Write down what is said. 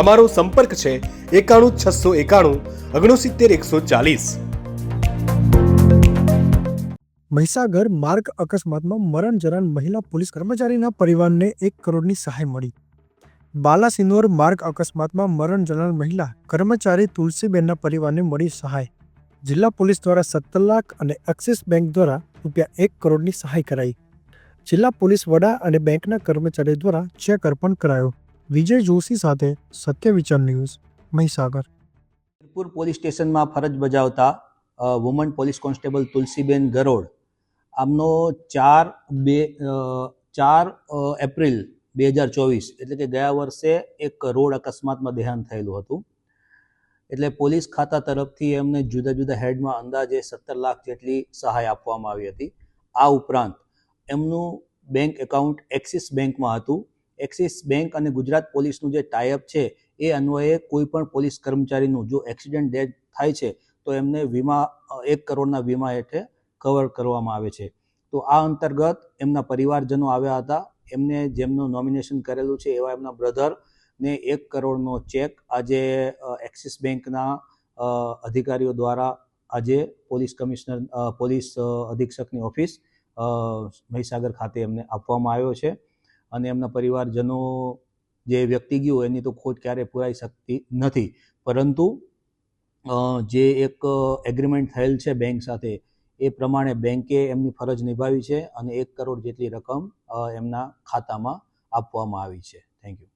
અમારો સંપર્ક છે એકાણું છસો એકાણું ઓગણસિત્તેર એકસો ચાલીસ. મહીસાગર માર્ગ અકસ્માતમાં મરણ જનાર મહિલા પોલીસ કર્મચારીના પરિવારને એક કરોડની સહાય મળી. બાલાસિનોર માર્ગ અકસ્માતમાં મરણ જનાર મહિલા કર્મચારી તુલસીબેનના પરિવારને મળી સહાય. જિલ્લા પોલીસ દ્વારા સત્તર લાખ અને એક્સિસ બેંક દ્વારા રૂપિયા એક કરોડની સહાય કરાઈ. જિલ્લા પોલીસ વડા અને બેંકના કર્મચારીઓ દ્વારા ચેક અર્પણ કરાયો. વિજય જોશી સાથે સત્ય વિચાર ન્યૂઝ, મહીસાગર. વીરપુર પોલીસ સ્ટેશનમાં ફરજ બજાવતા woman police constable Tulsiben Garod. આમનો ચાર બે ચાર એપ્રિલ બે હજાર ચોવીસ, એટલે કે ગયા વર્ષે એક રોડ અકસ્માતમાં દેહાંત થયેલું હતું. એટલે પોલીસ ખાતા તરફથી એમને જુદા જુદા હેડમાં અંદાજે સત્તર લાખ જેટલી સહાય આપવામાં આવી હતી. આ ઉપરાંત એમનું બેંક એકાઉન્ટ એક્સિસ બેંકમાં હતું. એક્સિસ બેંક અને ગુજરાત પોલીસનું જે ટાઈઅપ છે, એ અન્વયે કોઈ પણ પોલીસ કર્મચારીનું જો એક્સિડન્ટ ડેથ થાય છે, તો એમને વીમા, એક કરોડના વીમા હેઠળ કવર કરવામાં આવે છે. તો આ અંતર્ગત એમના પરિવારજનો આવ્યા હતા. એમને જેમનું નોમિનેશન કરેલું છે, એવા એમના બ્રધર ને એક કરોડનો ચેક આજે એક્સિસ બેંકના અધિકારીઓ દ્વારા આજે પોલીસ કમિશનર પોલીસ અધિક્ષકની ઓફિસ મહીસાગર ખાતે એમને આપવામાં આવ્યો છે. અને એમના પરિવારજનો જે વ્યક્તિ ગયું એની તો ખોટ ક્યારેય પુરાઈ શકતી નથી. પરંતુ જે એક એગ્રીમેન્ટ થયેલ છે બેંક સાથે, એ પ્રમાણે બેંકે એમની ફરજ નિભાવી છે અને એક કરોડ જેટલી રકમ એમના ખાતામાં આપવામાં આવી છે. Thank you